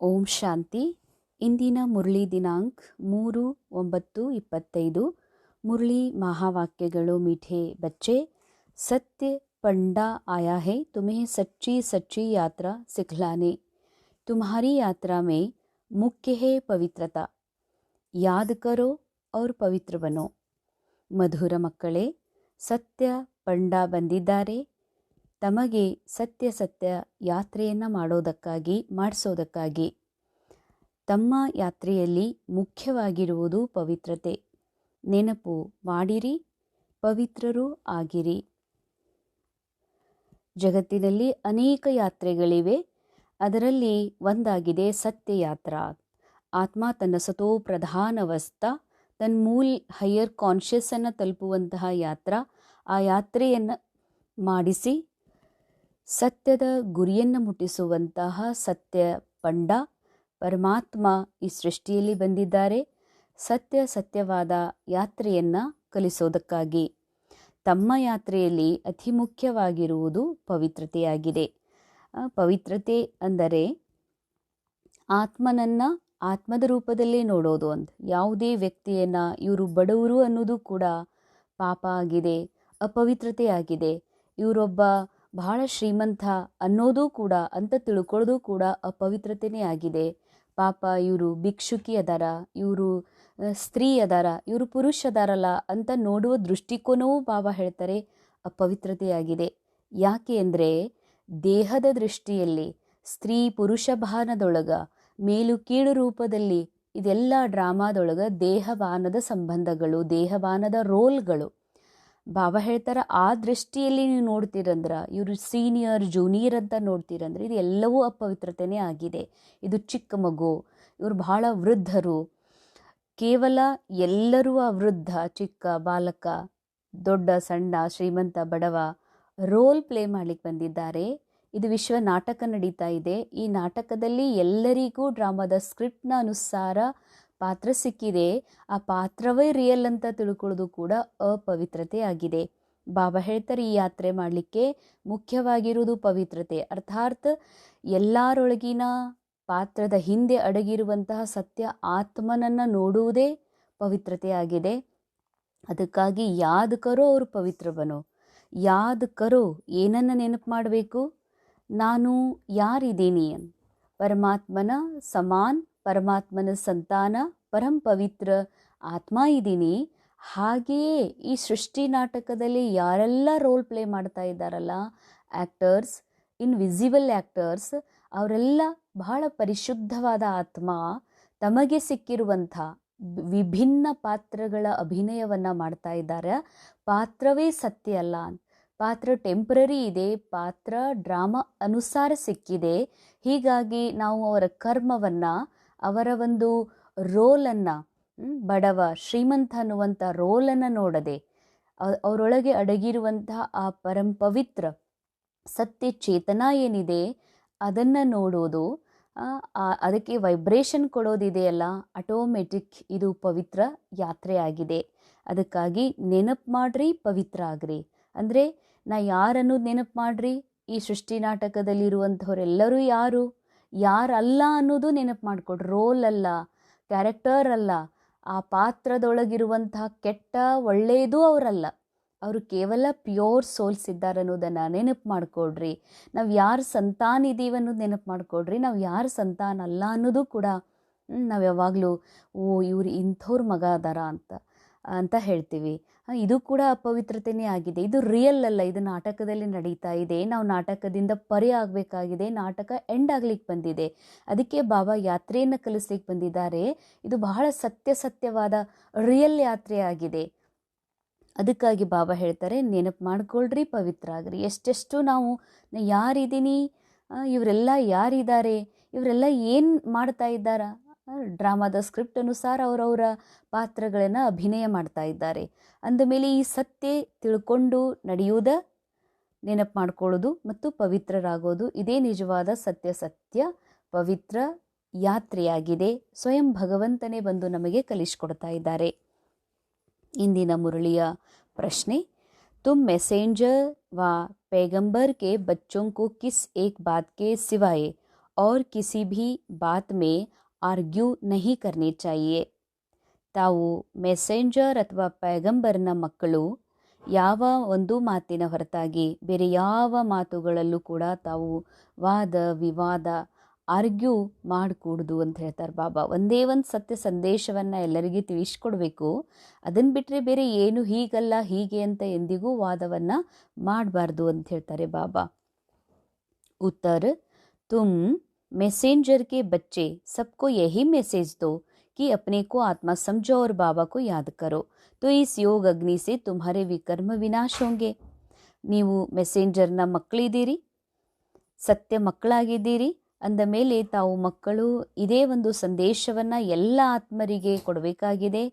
ಓಂ ಶಾಂತಿ ಇಂದಿನ ಮುರಳಿ ದಿನಾಂಕ್ ಮೂರು ಒಂಬತ್ತು ಇಪ್ಪತ್ತೈದು ಮುರಳಿ ಮಹಾವಾಕ್ಯಗಳು मीठे बच्चे सत्य पंडा आया है तुम्हें सच्ची सच्ची यात्रा सिखलाने तुम्हारी यात्रा में मुख्य है पवित्रता याद करो और ಪವಿತ್ರ ಬನೋ ಮಧುರ ಮಕ್ಕಳೇ ಸತ್ಯ ಪಂಡ ಬಂದಿದ್ದಾರೆ ತಮಗೆ ಸತ್ಯ ಸತ್ಯ ಯಾತ್ರೆಯನ್ನು ಮಾಡೋದಕ್ಕಾಗಿ, ಮಾಡಿಸೋದಕ್ಕಾಗಿ. ತಮ್ಮ ಯಾತ್ರೆಯಲ್ಲಿ ಮುಖ್ಯವಾಗಿರುವುದು ಪವಿತ್ರತೆ. ನೆನಪು ಮಾಡಿರಿ, ಪವಿತ್ರರು ಆಗಿರಿ. ಜಗತ್ತಿನಲ್ಲಿ ಅನೇಕ ಯಾತ್ರೆಗಳಿವೆ, ಅದರಲ್ಲಿ ಒಂದಾಗಿದೆ ಸತ್ಯ ಯಾತ್ರಾ ಆತ್ಮ ತನ್ನ ಸತೋ ಪ್ರಧಾನವಸ್ಥ ತನ್ನ ಮೂಲ್ ಹೈಯರ್ ಕಾನ್ಷಿಯಸ್ಸನ್ನು ತಲುಪುವಂತಹ ಯಾತ್ರ. ಆ ಯಾತ್ರೆಯನ್ನು ಮಾಡಿಸಿ ಸತ್ಯದ ಗುರಿಯನ್ನು ಮುಟ್ಟಿಸುವಂತಹ ಸತ್ಯ ಪಂಡ ಪರಮಾತ್ಮ ಈ ಸೃಷ್ಟಿಯಲ್ಲಿ ಬಂದಿದ್ದಾರೆ. ಸತ್ಯ ಸತ್ಯವಾದ ಯಾತ್ರೆಯನ್ನು ಕಲಿಸೋದಕ್ಕಾಗಿ. ತಮ್ಮ ಯಾತ್ರೆಯಲ್ಲಿ ಅತಿ ಮುಖ್ಯವಾಗಿರುವುದು ಪವಿತ್ರತೆಯಾಗಿದೆ. ಪವಿತ್ರತೆ ಅಂದರೆ ಆತ್ಮನನ್ನು ಆತ್ಮದ ರೂಪದಲ್ಲೇ ನೋಡೋದು ಅಂತ ಯಾವುದೇ ವ್ಯಕ್ತಿಯನ್ನು ಇವರು ಬಡವರು ಅನ್ನೋದು ಕೂಡ ಪಾಪ ಆಗಿದೆ ಅಪವಿತ್ರತೆ ಆಗಿದೆ ಇವರೊಬ್ಬ ಬಹಳ ಶ್ರೀಮಂತ ಅನ್ನೋದು ಕೂಡ, ಅಂತ ತಿಳ್ಕೊಳ್ಳೋದು ಕೂಡ ಅಪವಿತ್ರತೆಯೇ ಆಗಿದೆ. ಪಾಪ ಇವರು ಭಿಕ್ಷುಕಿ ಅದಾರ ಇವರು ಸ್ತ್ರೀ ಅದಾರ ಇವರು ಪುರುಷ ಅದಾರಲ್ಲ ಅಂತ ನೋಡುವ ದೃಷ್ಟಿಕೋನವೂ ಬಾಬಾ ಹೇಳ್ತಾರೆ ಅಪವಿತ್ರತೆಯಾಗಿದೆ. ಯಾಕೆ ಅಂದರೆ, ದೇಹದ ದೃಷ್ಟಿಯಲ್ಲಿ ಸ್ತ್ರೀ ಪುರುಷ ಭಾನದೊಳಗ, ಮೇಲು ಕೀಳು ರೂಪದಲ್ಲಿ ಇದೆಲ್ಲ ಡ್ರಾಮಾದೊಳಗ ದೇಹವಾನದ ಸಂಬಂಧಗಳು, ದೇಹವಾನದ ರೋಲ್ಗಳು. ಬಾಬಾ ಹೇಳ್ತಾರೆ, ಆ ದೃಷ್ಟಿಯಲ್ಲಿ ನೀವು ನೋಡ್ತೀರಂದ್ರೆ, ಇವರು ಸೀನಿಯರ್ ಜೂನಿಯರ್ ಅಂತ ನೋಡ್ತೀರಂದ್ರೆ ಇದು ಎಲ್ಲವೂ ಅಪವಿತ್ರತೆನೇ ಆಗಿದೆ. ಇದು ಚಿಕ್ಕ ಮಗು, ಇವರು ಬಹಳ ವೃದ್ಧರು. ಕೇವಲ ಎಲ್ಲರೂ ಆ ವೃದ್ಧ, ಚಿಕ್ಕ ಬಾಲಕ, ದೊಡ್ಡ, ಸಣ್ಣ, ಶ್ರೀಮಂತ, ಬಡವ ರೋಲ್ ಪ್ಲೇ ಮಾಡ್ಲಿಕ್ಕೆ ಬಂದಿದ್ದಾರೆ. ಇದು ವಿಶ್ವ ನಾಟಕ ನಡೀತಾ ಇದೆ. ಈ ನಾಟಕದಲ್ಲಿ ಎಲ್ಲರಿಗೂ ಡ್ರಾಮಾದ ಸ್ಕ್ರಿಪ್ಟ್ನ ಅನುಸಾರ ಪಾತ್ರ ಸಿಕ್ಕಿದೆ. ಆ ಪಾತ್ರವೇ ರಿಯಲ್ ಅಂತ ತಿಳ್ಕೊಳ್ಳೋದು ಕೂಡ ಅಪವಿತ್ರತೆ ಆಗಿದೆ. ಬಾಬಾ ಹೇಳ್ತಾರೆ ಈ ಯಾತ್ರೆ ಮಾಡಲಿಕ್ಕೆ ಮುಖ್ಯವಾಗಿರುವುದು ಪವಿತ್ರತೆ. ಅರ್ಥಾತ್ ಎಲ್ಲರೊಳಗಿನ ಪಾತ್ರದ ಹಿಂದೆ ಅಡಗಿರುವಂತಹ ಸತ್ಯ ಆತ್ಮನನ್ನು ನೋಡುವುದೇ ಪವಿತ್ರತೆ ಆಗಿದೆ. ಅದಕ್ಕಾಗಿ ಯಾದಕರೋ ಅವರು ಪವಿತ್ರ ಬನೋ ಯಾದ್ ಕರೋ, ಏನನ್ನು ನೆನಪು ಮಾಡಬೇಕು? ನಾನು ಯಾರಿದ್ದೀನಿ? ಪರಮಾತ್ಮನ ಸಮಾನ್ ಪರಮಾತ್ಮನ ಸಂತಾನ, ಪರಂ ಪವಿತ್ರ ಆತ್ಮ ಇದ್ದೀನಿ. ಹಾಗೆಯೇ ಈ ಸೃಷ್ಟಿ ನಾಟಕದಲ್ಲಿ ಯಾರೆಲ್ಲ ರೋಲ್ ಪ್ಲೇ ಮಾಡ್ತಾ ಇದ್ದಾರಲ್ಲ ಆ್ಯಕ್ಟರ್ಸ್ ಇನ್ವಿಸಿಬಲ್ ಆ್ಯಕ್ಟರ್ಸ್ ಅವರೆಲ್ಲ ಬಹಳ ಪರಿಶುದ್ಧವಾದ ಆತ್ಮ, ತಮಗೆ ಸಿಕ್ಕಿರುವಂಥ ವಿಭಿನ್ನ ಪಾತ್ರಗಳ ಅಭಿನಯವನ್ನು ಮಾಡ್ತಾ ಇದ್ದಾರೆ. ಪಾತ್ರವೇ ಸತ್ಯ ಅಲ್ಲ. ಪಾತ್ರ ಟೆಂಪ್ರರಿ ಇದೆ, ಪಾತ್ರ ಡ್ರಾಮಾ ಅನುಸಾರ ಸಿಕ್ಕಿದೆ. ಹೀಗಾಗಿ ನಾವು ಅವರ ಕರ್ಮವನ್ನು ಅವರ ಒಂದು ರೋಲನ್ನು ಬಡವ, ಶ್ರೀಮಂತ ಅನ್ನುವಂಥ ರೋಲನ್ನು ನೋಡದೆ ಅವರೊಳಗೆ ಅಡಗಿರುವಂತಹ ಆ ಪರಂ ಪವಿತ್ರ ಸತ್ಯ ಚೇತನ ಏನಿದೆ, ಅದನ್ನು ನೋಡೋದು ಅದಕ್ಕೆ ವೈಬ್ರೇಷನ್ ಕೊಡೋದಿದೆಯಲ್ಲ ಆಟೋಮೆಟಿಕ್ ಇದು ಪವಿತ್ರ ಯಾತ್ರೆ ಆಗಿದೆ. ಅದಕ್ಕಾಗಿ ನೆನಪು ಮಾಡ್ರಿ, ಪವಿತ್ರ ಆಗ್ರಿ. ಅಂದರೆ, ನಾ ಯಾರನ್ನು ನೆನಪು ಮಾಡ್ರಿ? ಈ ಸೃಷ್ಟಿ ನಾಟಕದಲ್ಲಿರುವಂಥವರೆಲ್ಲರೂ ಯಾರು? ಯಾರಲ್ಲ ಅನ್ನೋದು ನೆನಪು ಮಾಡಿಕೊಡು. ರೋಲ್ ಅಲ್ಲ ಕ್ಯಾರೆಕ್ಟರ್ ಅಲ್ಲ, ಆ ಪಾತ್ರದೊಳಗಿರುವಂತಹ ಕೆಟ್ಟ ಒಳ್ಳೆಯದು ಅವರಲ್ಲ. ಅವರು ಕೇವಲ ಪ್ಯೂರ್ ಸೋಲ್ಸ್ ಇದ್ದಾರೆ ಅನ್ನೋದನ್ನು ನೆನಪು ಮಾಡಿಕೊಡ್ರಿ. ನಾವು ಯಾರು ಸಂತಾನ ಇದ್ದೀವಿ ಅನ್ನೋದು ನೆನಪು ಮಾಡಿಕೊಡ್ರಿ. ನಾವು ಯಾರು ಸಂತಾನ ಅಲ್ಲ ಅನ್ನೋದು ಕೂಡ ನಾವು ಯಾವಾಗಲೂ, ಓ, ಇವ್ರು ಇಂಥವ್ರ ಮಗ ಅದಾರ ಅಂತ. ಅಂತ ಹೇಳ್ತೀವಿ. ಇದು ಕೂಡ ಅಪವಿತ್ರತೆಯೇ ಆಗಿದೆ. ಇದು ರಿಯಲ್ ಅಲ್ಲ. ಇದು ನಾಟಕದಲ್ಲಿ ನಡೀತಾ ಇದೆ. ನಾವು ನಾಟಕದಿಂದ ಪರಿ ಆಗಬೇಕಾಗಿದೆ. ನಾಟಕ ಎಂಡ್ ಆಗ್ಲಿಕ್ಕೆ ಬಂದಿದೆ. ಅದಕ್ಕೆ ಬಾಬಾ ಯಾತ್ರೆಯನ್ನು ಕಲಿಸ್ಲಿಕ್ಕೆ ಬಂದಿದ್ದಾರೆ. ಇದು ಬಹಳ ಸತ್ಯ ಸತ್ಯವಾದ ರಿಯಲ್ ಯಾತ್ರೆ ಆಗಿದೆ. ಅದಕ್ಕಾಗಿ ಬಾಬಾ ಹೇಳ್ತಾರೆ, ನೆನಪು ಮಾಡ್ಕೊಳ್ರಿ, ಪವಿತ್ರ ಆಗ್ರಿ. ಎಷ್ಟೆಷ್ಟು ನಾವು ಯಾರಿದ್ದೀನಿ ಇವರೆಲ್ಲ ಯಾರಿದ್ದಾರೆ? ಇವರೆಲ್ಲ ಏನು ಮಾಡ್ತಾ ಇದ್ದಾರ? ಡ್ರಾಮಾದ ಸ್ಕ್ರಿಪ್ಟ್ ಅನುಸಾರ ಅವರವರ ಪಾತ್ರಗಳನ್ನು ಅಭಿನಯ ಮಾಡ್ತಾ ಇದ್ದಾರೆ ಅಂದಮೇಲೆ ಈ ಸತ್ಯ ತಿಳ್ಕೊಂಡು ನಡೆಯುವುದ ನೆನಪು ಮಾಡ್ಕೊಳ್ಳೋದು ಮತ್ತು ಪವಿತ್ರರಾಗೋದು ಇದೇ ನಿಜವಾದ ಸತ್ಯ ಸತ್ಯ ಪವಿತ್ರ ಯಾತ್ರೆಯಾಗಿದೆ ಸ್ವಯಂ ಭಗವಂತನೇ ಬಂದು ನಮಗೆ ಕಲಿಸ್ಕೊಡ್ತಾ ಇದ್ದಾರೆ ಇಂದಿನ ಮುರಳಿಯ ಪ್ರಶ್ನೆ तुम मैसेंजर व पैगंबर के बच्चों को किस एक बात के सिवाय और किसी भी बात में ಆರ್ಗ್ಯೂ ನಹಿ કરને ಚಾಯಿಯೇ. ತಾವು ಮೆಸೆಂಜರ್ ಅಥವಾ ಪೈಗಂಬರ್ನ ಮಕ್ಕಳು, ಯಾವ ಒಂದು ಮಾತಿನ ಹೊರತಾಗಿ ಬೇರೆ ಯಾವ ಮಾತುಗಳಲ್ಲೂ ಕೂಡ ತಾವು ವಾದ, ವಿವಾದ, ಆರ್ಗ್ಯೂ ಮಾಡಿಕೂಡ್ದು ಅಂತ ಹೇಳ್ತಾರೆ ಬಾಬಾ. ಒಂದೇ ಒಂದು ಸತ್ಯ ಸಂದೇಶವನ್ನು ಎಲ್ಲರಿಗೂ ತಿಳಿಸ್ಕೊಡ್ಬೇಕು. ಅದನ್ನು ಬಿಟ್ಟರೆ ಬೇರೆ ಏನು ಹೀಗಲ್ಲ, ಹೀಗೆ ಅಂತ ಎಂದಿಗೂ ವಾದವನ್ನು ಮಾಡಬಾರ್ದು ಅಂತ ಹೇಳ್ತಾರೆ ಬಾಬಾ. ಉತ್ತರ್ ತುಮ್ मैसेंजर के बच्चे सबको यही मैसेज दो कि अपने को आत्मा समझो और बाबा को याद करो तो इस योग अग्नि से तुम्हारे विकर्म विनाश होंगे ನೀವು ಮೆಸೆಂಜರ್ನ ಮಕ್ಕಳಿದ್ದೀರಿ ಸತ್ಯ ಮಕ್ಕಳಾಗಿದ್ದೀರಿ ಅಂದ ಮೇಲೆ ತಾವು ಮಕ್ಕಳು ಇದೇ ಒಂದು ಸಂದೇಶವನ್ನು ಎಲ್ಲ ಆತ್ಮರಿಗೆ ಕೊಡಬೇಕಾಗಿದೆ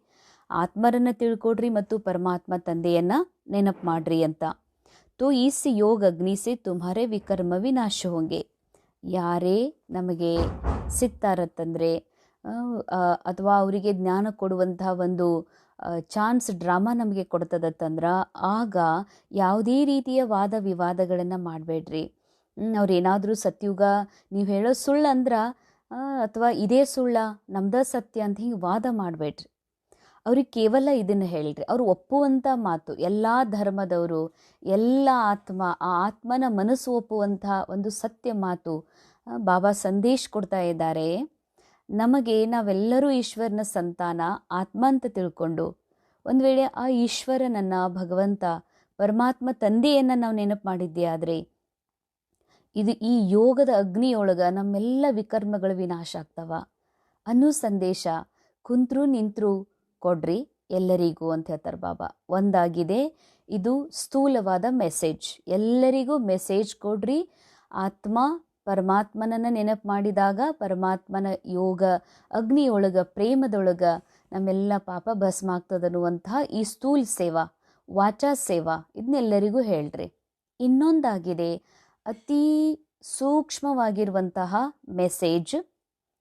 ಆತ್ಮರನ್ನು ತಿಳ್ಕೊಡ್ರಿ ಮತ್ತು ಪರಮಾತ್ಮ ತಂದೆಯನ್ನು ನೆನಪು ಮಾಡ್ರಿ ಅಂತ तो इस योग अग्नि से तुम्हारे ವಿಕರ್ಮ ವಿನಾಶ ಹೋಂಗೆ ಯಾರೇ ನಮಗೆ ಸಿಗ್ತಾರತ್ತಂದರೆ ಅಥವಾ ಅವರಿಗೆ ಜ್ಞಾನ ಕೊಡುವಂಥ ಒಂದು ಚಾನ್ಸ್ ಡ್ರಾಮಾ ನಮಗೆ ಕೊಡ್ತದತ್ತಂದ್ರೆ ಆಗ ಯಾವುದೇ ರೀತಿಯ ವಾದ ವಿವಾದಗಳನ್ನು ಮಾಡಬೇಡ್ರಿ. ಅವ್ರೇನಾದರೂ ಸತ್ಯುಗ ನೀವು ಹೇಳೋ ಸುಳ್ಳು ಅಂದ್ರೆ ಅಥವಾ ಇದೇ ಸುಳ್ಳ, ನಮ್ದ ಸತ್ಯ ಅಂತ ಹಿಂಗೆ ವಾದ ಮಾಡಬೇಡ್ರಿ. ಅವ್ರಿಗೆ ಕೇವಲ ಇದನ್ನು ಹೇಳ್ರಿ. ಅವ್ರು ಒಪ್ಪುವಂಥ ಮಾತು, ಎಲ್ಲ ಧರ್ಮದವರು, ಎಲ್ಲ ಆತ್ಮ, ಆ ಆತ್ಮನ ಮನಸ್ಸು ಒಪ್ಪುವಂಥ ಒಂದು ಸತ್ಯ ಮಾತು ಬಾಬಾ ಸಂದೇಶ ಕೊಡ್ತಾ ಇದ್ದಾರೆ. ನಮಗೆ ನಾವೆಲ್ಲರೂ ಈಶ್ವರನ ಸಂತಾನ, ಆತ್ಮ ಅಂತ ತಿಳ್ಕೊಂಡು, ಒಂದು ವೇಳೆ ಆ ಈಶ್ವರನನ್ನ, ಭಗವಂತ, ಪರಮಾತ್ಮ ತಂದೆಯನ್ನು ನಾವು ನೆನಪು ಮಾಡಿದ್ದೇ ಆದರೆ, ಇದು ಈ ಯೋಗದ ಅಗ್ನಿಯೊಳಗೆ ನಮ್ಮೆಲ್ಲ ವಿಕರ್ಮಗಳು ವಿನಾಶ ಆಗ್ತವ. ಅನ್ನೋ ಸಂದೇಶ, ಕುಂತ್ರು ನಿಂತರು ಕೊಡ್ರಿ ಎಲ್ಲರಿಗೂ ಅಂತ ಹೇಳ್ತಾರೆ ಬಾಬಾ. ಒಂದಾಗಿದೆ, ಇದು ಸ್ಥೂಲವಾದ ಮೆಸೇಜ್ ಎಲ್ಲರಿಗೂ ಮೆಸೇಜ್ ಕೊಡ್ರಿ. ಆತ್ಮ ಪರಮಾತ್ಮನನ್ನು ನೆನಪು ಮಾಡಿದಾಗ ಪರಮಾತ್ಮನ ಯೋಗ, ಅಗ್ನಿಯೊಳಗ, ಪ್ರೇಮದೊಳಗ ನಮ್ಮೆಲ್ಲ ಪಾಪ ಭಸ್ಮ ಆಗ್ತದನ್ನುವಂತಹ ಈ ಸ್ಥೂಲ್ ಸೇವಾ, ವಾಚಾ ಸೇವಾ ಇದನ್ನೆಲ್ಲರಿಗೂ ಹೇಳ್ರಿ. ಇನ್ನೊಂದಾಗಿದೆ, ಅತೀ ಸೂಕ್ಷ್ಮವಾಗಿರುವಂತಹ ಮೆಸೇಜ್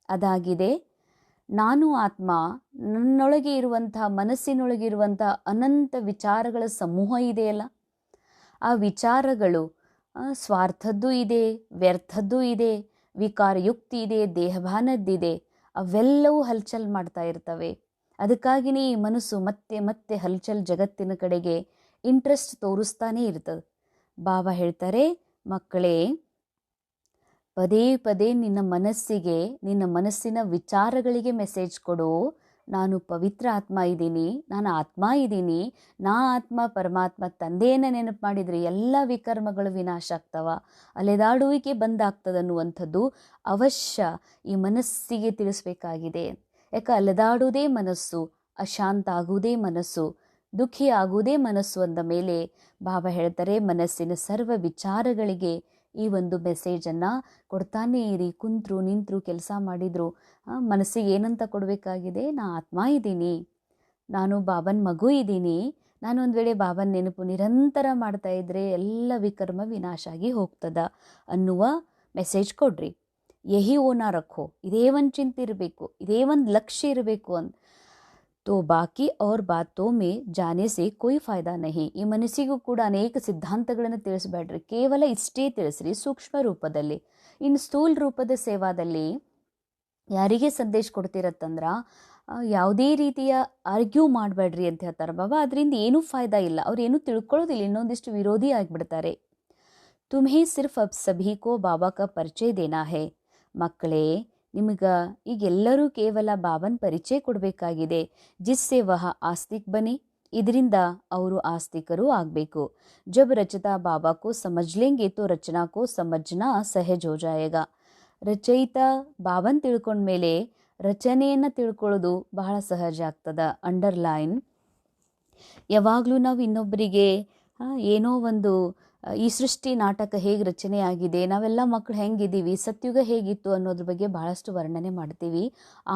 ಅದಾಗಿದೆ ನಾನು ಆತ್ಮ, ನನ್ನೊಳಗೆ ಇರುವಂಥ, ಮನಸ್ಸಿನೊಳಗಿರುವಂಥ ಅನಂತ ವಿಚಾರಗಳ ಸಮೂಹ ಇದೆಯಲ್ಲ? ಆ ವಿಚಾರಗಳು ಸ್ವಾರ್ಥದ್ದು ಇದೆ, ವ್ಯರ್ಥದ್ದು ಇದೆ, ವಿಕಾರಯುಕ್ತಿ ಇದೆ, ದೇಹಭಾನದ್ದಿದೆ, ಅವೆಲ್ಲವೂ ಹಲ್ಚಲ್ ಮಾಡ್ತಾ ಇರ್ತವೆ. ಅದಕ್ಕಾಗಿಯೇ ಈ ಮನಸ್ಸು ಮತ್ತೆ ಮತ್ತೆ ಹಲ್ಚಲ್ ಜಗತ್ತಿನ ಕಡೆಗೆ ಇಂಟ್ರೆಸ್ಟ್ ತೋರಿಸ್ತಾನೇ ಇರ್ತದೆ. ಬಾಬಾ ಹೇಳ್ತಾರೆ, ಮಕ್ಕಳೇ ಪದೇ ಪದೇ ನಿನ್ನ ಮನಸ್ಸಿಗೆ, ನಿನ್ನ ಮನಸ್ಸಿನ ವಿಚಾರಗಳಿಗೆ ಮೆಸೇಜ್ ಕೊಡು. ನಾನು ಪವಿತ್ರ ಆತ್ಮ ಇದ್ದೀನಿ, ನಾನು ಆತ್ಮ ಇದ್ದೀನಿ, ನಾ ಆತ್ಮ ಪರಮಾತ್ಮ ತಂದೆಯನ್ನು ನೆನಪು ಮಾಡಿದರೆ ಎಲ್ಲ ವಿಕರ್ಮಗಳು ವಿನಾಶ ಆಗ್ತವ. ಅಲೆದಾಡುವಿಕೆ ಬಂದಾಗ್ತದೆ ಅನ್ನುವಂಥದ್ದು ಅವಶ್ಯ ಈ ಮನಸ್ಸಿಗೆ ತಿಳಿಸ್ಬೇಕಾಗಿದೆ. ಯಾಕೆ ಅಲೆದಾಡುವುದೇ ಮನಸ್ಸು, ಅಶಾಂತ ಆಗುವುದೇ ಮನಸ್ಸು, ದುಃಖಿ ಆಗುವುದೇ ಮನಸ್ಸು ಅಂದ ಮೇಲೆ ಬಾಬಾ ಹೇಳ್ತಾರೆ ಮನಸ್ಸಿನ ಸರ್ವ ವಿಚಾರಗಳಿಗೆ ಈ ಒಂದು ಮೆಸೇಜನ್ನು ಕೊಡ್ತಾನೇ ಇರಿ. ಕುಂತ್ರು, ನಿಂತರು, ಕೆಲಸ ಮಾಡಿದರು ಮನಸ್ಸಿಗೆ ಏನಂತ ಕೊಡಬೇಕಾಗಿದೆ? ನಾ ಆತ್ಮ ಇದ್ದೀನಿ. ನಾನು ಬಾಬನ ಮಗು ಇದ್ದೀನಿ. ನಾನು ಒಂದು ವೇಳೆ ಬಾಬನ್ ನೆನಪು ನಿರಂತರ ಮಾಡ್ತಾ ಇದ್ದರೆ ಎಲ್ಲ ವಿಕರ್ಮ ವಿನಾಶ ಆಗಿ ಹೋಗ್ತದ ಅನ್ನುವ ಮೆಸೇಜ್ ಕೊಡ್ರಿ. ಯಹಿ ಓನಾ ರಖೋ ಇದೇ ಒಂದು ಚಿಂತೆ ಇರಬೇಕು, ಇದೇ ಒಂದು ಲಕ್ಷ್ಯ ಇರಬೇಕು ಅಂತ ತೋ ಬಾಕಿ ಅವ್ರ ಬಾತೋ ಮೇ ಜಾನೆ ಸೆ ಕೊಯ್ ಫಾಯ್ದಾ ನಹಿ ಈ ಮನಸ್ಸಿಗೂ ಕೂಡ ಅನೇಕ ಸಿದ್ಧಾಂತಗಳನ್ನು ತಿಳಿಸಬೇಡ್ರಿ. ಕೇವಲ ಇಷ್ಟೇ ತಿಳಿಸ್ರಿ, ಸೂಕ್ಷ್ಮ ರೂಪದಲ್ಲಿ. ಇನ್ನು ಸ್ಥೂಲ ರೂಪದ ಸೇವಾದಲ್ಲಿ ಯಾರಿಗೆ ಸಂದೇಶ ಕೊಡ್ತಿರತ್ತಂದ್ರೆ ಯಾವುದೇ ರೀತಿಯ ಆರ್ಗ್ಯೂ ಮಾಡಬೇಡ್ರಿ ಅಂತ ಹೇಳ್ತಾರೆ ಬಾಬಾ. ಅದರಿಂದ ಏನೂ ಫಾಯ್ದಾ ಇಲ್ಲ. ಅವ್ರು ತಿಳ್ಕೊಳ್ಳೋದಿಲ್ಲ. ಇನ್ನೊಂದಿಷ್ಟು ವಿರೋಧಿ ಆಗಿಬಿಡ್ತಾರೆ. ತುಮ್ಹೇ ಸಿರ್ಫ್ ಅಬ್ ಸಭಿ ಕೋ ಬಾಬಾ ಕ ಪರಿಚಯ ದೇನಾ ಹೇ. ಮಕ್ಕಳೇ ನಿಮಗೆ ಈಗೆಲ್ಲರೂ ಕೇವಲ ಬಾಬನ್ ಪರಿಚಯ ಕೊಡಬೇಕಾಗಿದೆ. ಜಿಸ್ಸೆ ವಹ ಆಸ್ತಿಕ್ ಬನ್ನಿ. ಇದರಿಂದ ಅವರು ಆಸ್ತಿಕರು ಆಗಬೇಕು. ಜಬ್ ರಚತಾ ಬಾಬಾ ಕೋ ಸಮಜ್ ತೋ ರಚನಾ ಕೋ ಸಮಜ್ನಾ ಸಹಜ್ ಹೋ ಜಾಯೇಗ. ರಚಯಿತ ಬಾಬನ್ ತಿಳ್ಕೊಂಡ್ಮೇಲೆ ರಚನೆಯನ್ನು ತಿಳ್ಕೊಳ್ಳೋದು ಬಹಳ ಸಹಜ ಆಗ್ತದ. ಅಂಡರ್ಲೈನ್. ಯಾವಾಗಲೂ ನಾವು ಇನ್ನೊಬ್ಬರಿಗೆ ಏನೋ ಒಂದು ಈ ಸೃಷ್ಟಿ ನಾಟಕ ಹೇಗೆ ರಚನೆ ಆಗಿದೆ ನಾವೆಲ್ಲ ಮಕ್ಕಳು ಹೆಂಗಿದ್ದೀವಿ, ಸತ್ಯುಗ ಹೇಗಿತ್ತು ಅನ್ನೋದ್ರ ಬಗ್ಗೆ ಬಹಳಷ್ಟು ವರ್ಣನೆ ಮಾಡ್ತೀವಿ.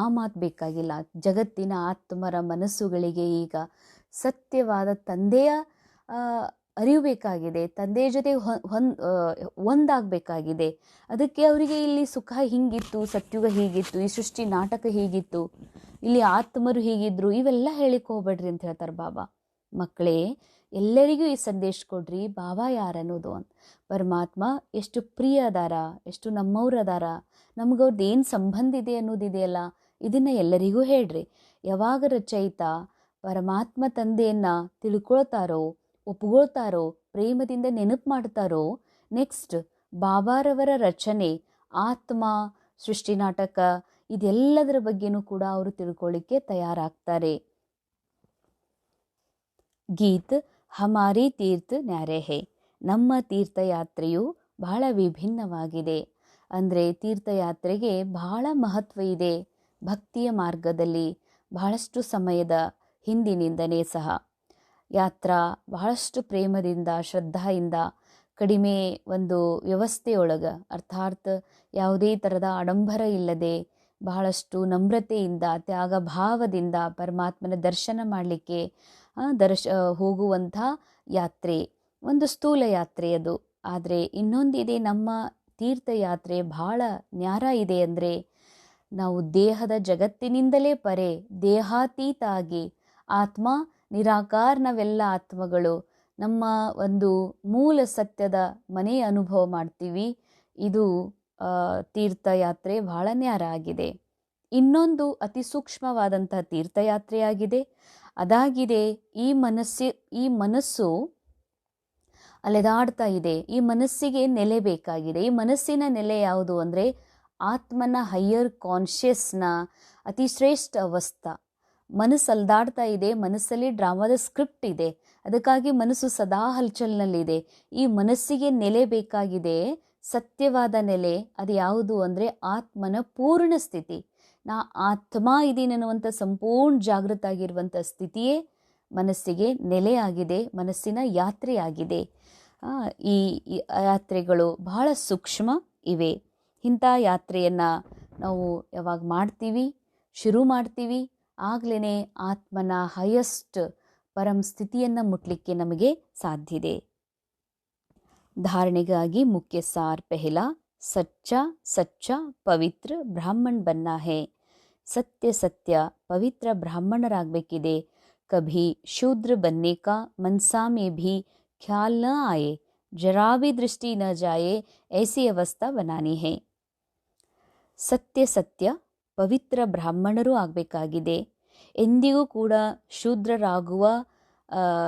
ಆ ಮಾತು ಬೇಕಾಗಿಲ್ಲ. ಜಗತ್ತಿನ ಆತ್ಮರ ಮನಸ್ಸುಗಳಿಗೆ ಈಗ ಸತ್ಯವಾದ ತಂದೆಯ ಅರಿವು ಬೇಕಾಗಿದೆ ತಂದೆಯ ಜೊತೆ ಹೊಂದ್ ಒಂದಾಗಬೇಕಾಗಿದೆ. ಅದಕ್ಕೆ ಅವರಿಗೆ ಇಲ್ಲಿ ಸುಖ ಹಿಂಗಿತ್ತು, ಸತ್ಯುಗ ಹೀಗಿತ್ತು, ಈ ಸೃಷ್ಟಿ ನಾಟಕ ಹೀಗಿತ್ತು, ಇಲ್ಲಿ ಆತ್ಮರು ಹೀಗಿದ್ರು, ಇವೆಲ್ಲ ಹೇಳಿಕ್ ಹೋಗ್ಬೇಡ್ರಿ ಅಂತ ಹೇಳ್ತಾರೆ ಬಾಬಾ. ಮಕ್ಕಳೇ ಎಲ್ಲರಿಗೂ ಈ ಸಂದೇಶ ಕೊಡ್ರಿ, ಬಾಬಾ ಯಾರನ್ನೋದು ಅಂತ. ಪರಮಾತ್ಮ ಎಷ್ಟು ಪ್ರಿಯ ಅದಾರ ಎಷ್ಟು ನಮ್ಮವ್ರು ಅದಾರ ನಮ್ಗವ್ರದ್ದು ಏನು ಸಂಬಂಧ ಇದೆ ಅನ್ನೋದಿದೆಯಲ್ಲ ಇದನ್ನು ಎಲ್ಲರಿಗೂ ಹೇಳ್ರಿ. ಯಾವಾಗ ರಚಯಿತ, ಪರಮಾತ್ಮ ತಂದೆಯನ್ನು ತಿಳ್ಕೊಳ್ತಾರೋ, ಒಪ್ಕೊಳ್ತಾರೋ, ಪ್ರೇಮದಿಂದ ನೆನಪು ಮಾಡ್ತಾರೋ, ನೆಕ್ಸ್ಟ್ ಬಾಬಾರವರ ರಚನೆ, ಆತ್ಮ, ಸೃಷ್ಟಿ ನಾಟಕ, ಇದೆಲ್ಲದರ ಬಗ್ಗೆನೂ ಕೂಡ ಅವರು ತಿಳ್ಕೊಳ್ಳಿಕ್ಕೆ ತಯಾರಾಗ್ತಾರೆ. ಗೀತ್ ಹಮಾರಿ ತೀರ್ಥ ನ್ಯಾರೆ ಹೇ ನಮ್ಮ ತೀರ್ಥಯಾತ್ರೆಯು ಬಹಳ ವಿಭಿನ್ನವಾಗಿದೆ. ಅಂದರೆ ತೀರ್ಥಯಾತ್ರೆಗೆ ಬಹಳ ಮಹತ್ವ ಇದೆ. ಭಕ್ತಿಯ ಮಾರ್ಗದಲ್ಲಿ ಬಹಳಷ್ಟು ಸಮಯದ ಹಿಂದಿನಿಂದನೇ ಸಹ. ಯಾತ್ರಾ ಬಹಳಷ್ಟು ಪ್ರೇಮದಿಂದ, ಶ್ರದ್ಧೆಯಿಂದ ಕಡಿಮೆ ಒಂದು ವ್ಯವಸ್ಥೆಯೊಳಗೆ ಅರ್ಥಾತ್ ಯಾವುದೇ ಥರದ ಆಡಂಬರ ಇಲ್ಲದೆ ಬಹಳಷ್ಟು ನಮ್ರತೆಯಿಂದ ತ್ಯಾಗ ಭಾವದಿಂದ ಪರಮಾತ್ಮನ ದರ್ಶನ ಮಾಡಲಿಕ್ಕೆ ದರ್ಶ ಹೋಗುವಂಥ ಯಾತ್ರೆ, ಒಂದು ಸ್ಥೂಲ ಯಾತ್ರೆ ಅದು. ಆದರೆ ಇನ್ನೊಂದಿದೆ ನಮ್ಮ ತೀರ್ಥಯಾತ್ರೆ ಬಹಳ ನ್ಯಾರ ಇದೆ ಅಂದರೆ, ನಾವು ದೇಹದ ಜಗತ್ತಿನಿಂದಲೇ ಪರೆ ದೇಹಾತೀತ ಆಗಿ ಆತ್ಮ ನಿರಾಕಾರ ನಾವೆಲ್ಲ ಆತ್ಮಗಳು, ನಮ್ಮ ಒಂದು ಮೂಲ ಸತ್ಯದ ಮನೆ ಅನುಭವ ಮಾಡ್ತೀವಿ. ಇದು ತೀರ್ಥಯಾತ್ರೆ ಬಹಳ ನ್ಯಾರ ಆಗಿದೆ. ಇನ್ನೊಂದು ಅತಿ ಸೂಕ್ಷ್ಮವಾದಂಥ ತೀರ್ಥಯಾತ್ರೆಯಾಗಿದೆ. ಅದಾಗಿದೆ. ಈ ಮನಸ್ಸಿ, ಈ ಮನಸ್ಸು ಅಲೆದಾಡ್ತಾ ಇದೆ. ಈ ಮನಸ್ಸಿಗೆ ನೆಲೆ ಬೇಕಾಗಿದೆ. ಈ ಮನಸ್ಸಿನ ನೆಲೆ ಯಾವುದು ಅಂದರೆ ಆತ್ಮನ ಹೈಯರ್ ಕಾನ್ಷಿಯಸ್ನ ಅತಿ ಶ್ರೇಷ್ಠ ಅವಸ್ಥ. ಮನಸ್ಸು ಅಲ್ದಾಡ್ತಾ ಇದೆ, ಮನಸ್ಸಲ್ಲಿ ಡ್ರಾಮಾದ ಸ್ಕ್ರಿಪ್ಟ್ ಇದೆ. ಅದಕ್ಕಾಗಿ ಮನಸ್ಸು ಸದಾ ಹಲ್ಚಲ್ನಲ್ಲಿದೆ. ಈ ಮನಸ್ಸಿಗೆ ನೆಲೆ ಬೇಕಾಗಿದೆ, ಸತ್ಯವಾದ ನೆಲೆ, ಅದು ಯಾವುದು ಅಂದರೆ ಆತ್ಮನ ಪೂರ್ಣ ಸ್ಥಿತಿ. ನಾ ಆತ್ಮ ಇದೀನಿ ಅನ್ನುವಂಥ ಸಂಪೂರ್ಣ ಜಾಗೃತ ಆಗಿರುವಂಥ ಸ್ಥಿತಿಯೇ ಮನಸ್ಸಿಗೆ ನೆಲೆಯಾಗಿದೆ, ಮನಸ್ಸಿನ ಯಾತ್ರೆಯಾಗಿದೆ. ಈ ಯಾತ್ರೆಗಳು ಬಹಳ ಸೂಕ್ಷ್ಮ ಇವೆ. ಇಂಥ ಯಾತ್ರೆಯನ್ನು ನಾವು ಯಾವಾಗ ಮಾಡ್ತೀವಿ? ಶುರು ಮಾಡ್ತೀವಿ? ಆಗ್ಲೇ ಆತ್ಮನ ಹೈಯೆಸ್ಟ್ ಪರಂ ಸ್ಥಿತಿಯನ್ನು ಮುಟ್ಲಿಕ್ಕೆ ನಮಗೆ ಸಾಧ್ಯದೆ ಧಾರಣೆಗಾಗಿ ಮುಖ್ಯ ಸಾರ್ ಪೆಹಲಾ ಸಚ್ಚ ಸಚ್ಚ, ಪವಿತ್ರ ಬ್ರಾಹ್ಮಣ್ ಬನ್ನ ಹೇ ಸತ್ಯ ಸತ್ಯ, ಪವಿತ್ರ ಬ್ರಾಹ್ಮಣರಾಗಬೇಕಿದೆ. ಕಭಿ, ಶೂದ್ರ ಬನ್ನೆ ಕಾ ಮನ್ಸಾ ಮೇ ಭಿ, ಖ್ಯಾಲ್ನ ಆಯೆ. ಭಿ ದೃಷ್ಟಿ ನ ಜಾಯೆ ಐಸಿ ಅವಸ್ಥಾ ಬನಾನಿ ಹೇ ಸತ್ಯ ಸತ್ಯ, ಪವಿತ್ರ ಬ್ರಾಹ್ಮಣರು ಆಗಬೇಕಾಗಿದೆ. ಎಂದಿಗೂ ಕೂಡ ಶೂದ್ರರಾಗುವ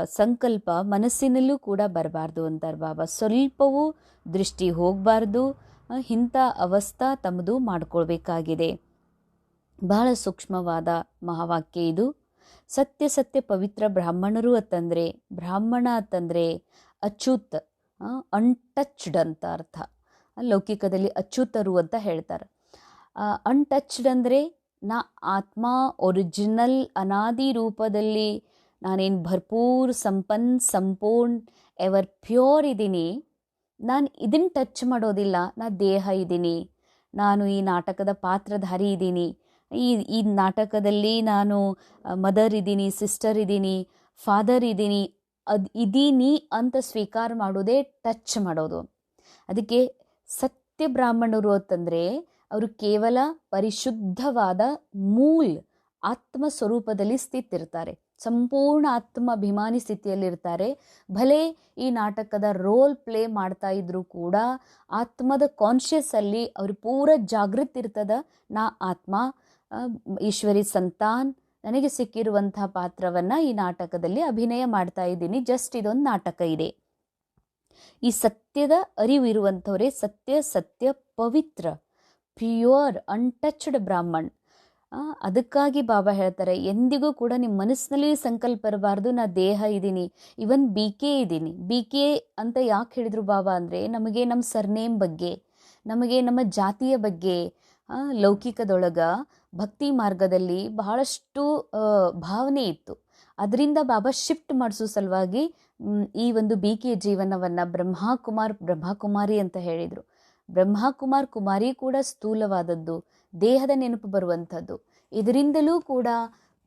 ಸಂಕಲ್ಪ ಮನಸ್ಸಿನಲ್ಲೂ ಕೂಡ ಬರಬಾರ್ದು ಅಂತಾರೆ ಬಾಬಾ. ಸ್ವಲ್ಪವೂ ದೃಷ್ಟಿ ಹೋಗಬಾರ್ದು. ಇಂಥ ಅವಸ್ಥಾ ತಮ್ಮದು ಮಾಡಿಕೊಳ್ಬೇಕಾಗಿದೆ. ಬಹಳ ಸೂಕ್ಷ್ಮವಾದ ಮಹಾವಾಕ್ಯ ಇದು. ಸತ್ಯ ಸತ್ಯ ಪವಿತ್ರ ಬ್ರಾಹ್ಮಣರು ಅಂತಂದರೆ, ಬ್ರಾಹ್ಮಣ ಅಂತಂದರೆ ಅಚ್ಯುತ್ ಅನ್ಟಚ್ಡ್ ಅಂತ ಅರ್ಥ. ಲೌಕಿಕದಲ್ಲಿ ಅಚ್ಯುತರು ಅಂತ ಹೇಳ್ತಾರೆ. ಅನ್ಟಚ್ಡ್ ಅಂದರೆ ನಾ ಆತ್ಮ ಒರಿಜಿನಲ್ ಅನಾದಿ ರೂಪದಲ್ಲಿ ನಾನೇನು ಭರ್ಪೂರ್, ಸಂಪನ್, ಸಂಪೂರ್ಣ ಎವರ್ ಪ್ಯೂರ್ ಇದ್ದೀನಿ. ನಾನು ಇದನ್ನು ಟಚ್ ಮಾಡೋದಿಲ್ಲ. ನಾ ದೇಹ ಇದ್ದೀನಿ. ನಾನು ಈ ನಾಟಕದ ಪಾತ್ರಧಾರಿ ಇದ್ದೀನಿ. ಈ ಈ ನಾಟಕದಲ್ಲಿ ನಾನು ಮದರ್ ಇದ್ದೀನಿ ಸಿಸ್ಟರ್ ಇದ್ದೀನಿ ಫಾದರ್ ಇದ್ದೀನಿ. ಅದು ಇದೀನಿ ಅಂತ ಸ್ವೀಕಾರ ಮಾಡೋದೇ ಟಚ್ ಮಾಡೋದು. ಅದಕ್ಕೆ ಸತ್ಯ ಬ್ರಾಹ್ಮಣರು ಅಂತಂದರೆ ಅವರು ಕೇವಲ ಪರಿಶುದ್ಧವಾದ ಮೂಲ್ ಆತ್ಮ ಸ್ವರೂಪದಲ್ಲಿ ಸ್ಥಿತಿರ್ತಾರೆ. ಸಂಪೂರ್ಣ ಆತ್ಮ ಅಭಿಮಾನಿ ಸ್ಥಿತಿಯಲ್ಲಿರ್ತಾರೆ. ಭಲೆ ಈ ನಾಟಕದ ರೋಲ್ ಪ್ಲೇ ಮಾಡ್ತಾ ಇದ್ರೂ ಕೂಡ ಆತ್ಮದ ಕಾನ್ಷಿಯಸ್ ಅಲ್ಲಿ ಅವ್ರು ಪೂರ ಜಾಗೃತಿ ಇರ್ತದ ನಾ ಆತ್ಮ. ಈಶ್ವರಿ ಸಂತಾನ್, ನನಗೆ ಸಿಕ್ಕಿರುವಂತಹ ಪಾತ್ರವನ್ನು ಈ ನಾಟಕದಲ್ಲಿ ಅಭಿನಯ ಮಾಡ್ತಾ ಇದ್ದೀನಿ. ಜಸ್ಟ್ ಇದೊಂದು ನಾಟಕ ಇದೆ. ಈ ಸತ್ಯದ ಅರಿವು ಇರುವಂಥವರೇ ಸತ್ಯ ಸತ್ಯ ಪವಿತ್ರ, ಪ್ಯೂರ್ ಅನ್ಟಚ್ಡ್ ಬ್ರಾಹ್ಮಣ್. ಅದಕ್ಕಾಗಿ ಬಾಬಾ ಹೇಳ್ತಾರೆ, ಎಂದಿಗೂ ಕೂಡ ನಿಮ್ಮ ಮನಸ್ಸಿನಲ್ಲಿ ಸಂಕಲ್ಪ ಇರಬಾರ್ದು, ನಾ ದೇಹ ಇದ್ದೀನಿ ಇವನ್ ಬಿ ಕೆ ಇದ್ದೀನಿ. ಬಿ ಕೆ ಅಂತ ಯಾಕೆ ಹೇಳಿದರು ಬಾಬಾ ಅಂದರೆ, ನಮಗೆ ನಮ್ಮ ಸರ್ನೇಮ್ ಬಗ್ಗೆ, ನಮಗೆ ನಮ್ಮ ಜಾತಿಯ ಬಗ್ಗೆ ಲೌಕಿಕದೊಳಗ ಭಕ್ತಿ ಮಾರ್ಗದಲ್ಲಿ ಬಹಳಷ್ಟು ಭಾವನೆ ಇತ್ತು. ಅದರಿಂದ ಬಾಬಾ ಶಿಫ್ಟ್ ಮಾಡಿಸೋ ಸಲುವಾಗಿ ಈ ಒಂದು ಬಿ ಕೆ ಜೀವನವನ್ನು ಬ್ರಹ್ಮಕುಮಾರ್, ಬ್ರಹ್ಮಕುಮಾರಿ ಅಂತ ಹೇಳಿದರು. ಬ್ರಹ್ಮಕುಮಾರ್ ಕುಮಾರಿ ಕೂಡ ಸ್ಥೂಲವಾದದ್ದು. ದೇಹದ ನೆನಪು ಬರುವಂಥದ್ದು. ಇದರಿಂದಲೂ ಕೂಡ